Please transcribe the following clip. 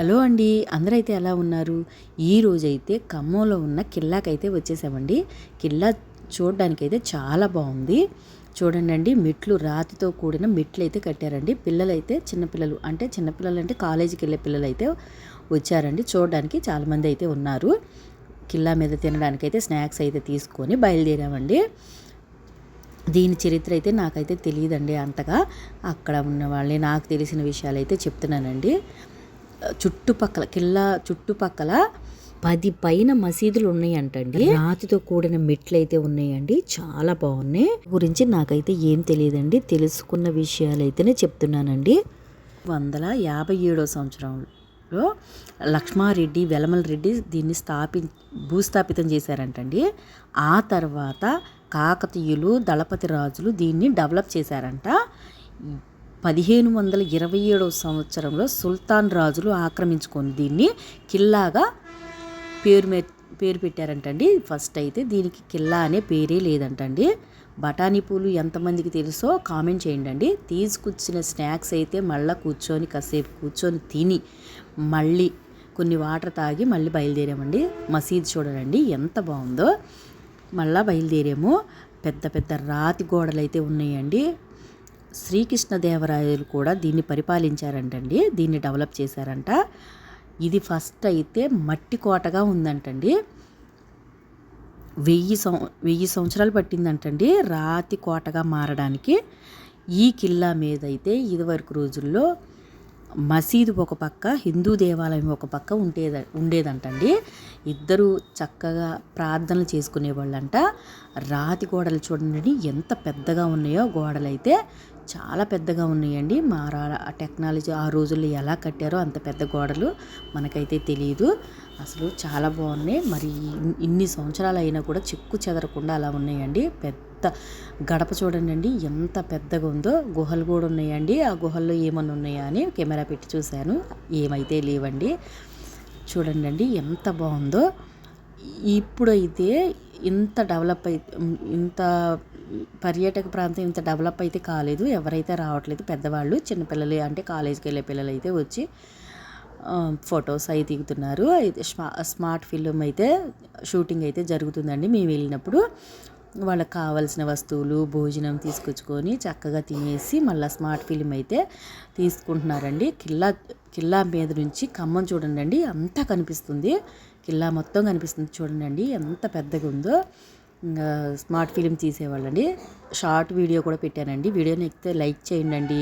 Hello అండి అందరైతే ఎలా ఉన్నారు? ఈ రోజైతే ఖమ్మంలో ఉన్న కిల్లాకైతే వచ్చేసామండి. కిల్లా చూడడానికైతే చాలా బాగుంది చూడండి అండి మెట్లు రాతితో కూడిన మెట్లు అయితే కట్టారండి. పిల్లలైతే చిన్నపిల్లలు అంటే చిన్నపిల్లలు అంటే కాలేజీకి వెళ్ళే పిల్లలు అయితే వచ్చారండి. చూడడానికి చాలామంది అయితే ఉన్నారు. కిల్లా మీద తినడానికైతే స్నాక్స్ అయితే తీసుకొని బయలుదేరామండి. దీని చరిత్ర అయితే నాకైతే తెలియదండి అంతగా. అక్కడ ఉన్న వాళ్ళని నాకు తెలిసిన విషయాలు అయితే చెప్తున్నానండి. చుట్టుపక్కల కిల్లా చుట్టుపక్కల పది పైన మసీదులు ఉన్నాయంటండి. రాతితో కూడిన మెట్లు అయితే ఉన్నాయండి. చాలా బాగున్నాయి. గురించి నాకైతే ఏం తెలియదండి. తెలుసుకున్న విషయాలు అయితేనే చెప్తున్నానండి. వందల యాభై ఏడో సంవత్సరంలో లక్ష్మారెడ్డి వెలమల రెడ్డి దీన్ని స్థాపి భూస్థాపితం చేశారంటండి. ఆ తర్వాత కాకతీయులు దళపతి రాజులు దీన్ని డెవలప్ చేశారంట. పదిహేను వందల ఇరవై ఏడవ సంవత్సరంలో సుల్తాన్ రాజులు ఆక్రమించుకొని దీన్ని కిల్లాగా పేరు మే పేరు పెట్టారంటండి. ఫస్ట్ అయితే దీనికి కిల్లా అనే పేరే లేదంటండి. బఠానీ పూలు ఎంతమందికి తెలుసో కామెంట్ చేయండి అండి తీసుకొచ్చిన స్నాక్స్ అయితే మళ్ళీ కూర్చొని కాసేపు కూర్చొని తిని మళ్ళీ కొన్ని వాటర్ తాగి మళ్ళీ బయలుదేరామండి. మసీద్ చూడండి ఎంత బాగుందో. మళ్ళీ బయలుదేరాము. పెద్ద పెద్ద రాతి గోడలు అయితే ఉన్నాయండి. శ్రీకృష్ణదేవరాయలు కూడా దీన్ని పరిపాలించారంటండి. దీన్ని డెవలప్ చేశారంట. ఇది ఫస్ట్ అయితే మట్టి కోటగా ఉందంటండి. వెయ్యి సం వెయ్యి సంవత్సరాలు పట్టిందంటండి రాతి కోటగా మారడానికి. ఈ కిల్లా మీద అయితే ఇదివరకు రోజుల్లో మసీదు ఒక పక్క హిందూ దేవాలయం ఒక పక్క ఉండేద ఉండేదంటండి. ఇద్దరు చక్కగా ప్రార్థనలు చేసుకునేవాళ్ళంట రాతి గోడలు చూడండి ఎంత పెద్దగా ఉన్నాయో గోడలు అయితే చాలా పెద్దగా ఉన్నాయండి. మా టెక్నాలజీ ఆ రోజుల్లో ఎలా కట్టారో అంత పెద్ద గోడలు మనకైతే తెలియదు అసలు చాలా బాగున్నాయి. మరి ఇన్ని సంవత్సరాలు అయినా కూడా చిక్కు చెదరకుండా అలా ఉన్నాయండి. పెద్ద గడప చూడండి అండి ఎంత పెద్దగా ఉందో. గుహలు కూడా ఉన్నాయండి. ఆ గుహల్లో ఏమన్నా ఉన్నాయా అని కెమెరా పెట్టి చూశాను. ఏమైతే లేవండి. చూడండి అండి ఎంత బాగుందో. ఇప్పుడైతే ఇంత డెవలప్ అయి ఇంత పర్యాటక ప్రాంతం ఇంత డెవలప్ అయితే కాలేదు. ఎవరైతే రావట్లేదు పెద్దవాళ్ళు చిన్నపిల్లలు అంటే కాలేజీకి వెళ్ళే పిల్లలు అయితే వచ్చి ఫొటోస్ అవి దిగుతున్నారు. అయితే స్మార్ట్ ఫిల్మ్ అయితే షూటింగ్ అయితే జరుగుతుందండి. మేము వెళ్ళినప్పుడు వాళ్ళకి కావాల్సిన వస్తువులు భోజనం తీసుకొచ్చుకొని చక్కగా తినేసి మళ్ళీ స్మార్ట్ ఫిలిం అయితే తీసుకుంటున్నారండి. కిల్లా కిల్లా మీద నుంచి ఖమ్మం చూడండి అండి అంతా కనిపిస్తుంది. కిల్లా మొత్తం కనిపిస్తుంది చూడండి ఎంత పెద్దగా ఉందో. స్మార్ట్ ఫిలిం తీసేవాళ్ళండి. షార్ట్ వీడియో కూడా పెట్టానండి. వీడియోని ఎక్కితే లైక్ చేయండి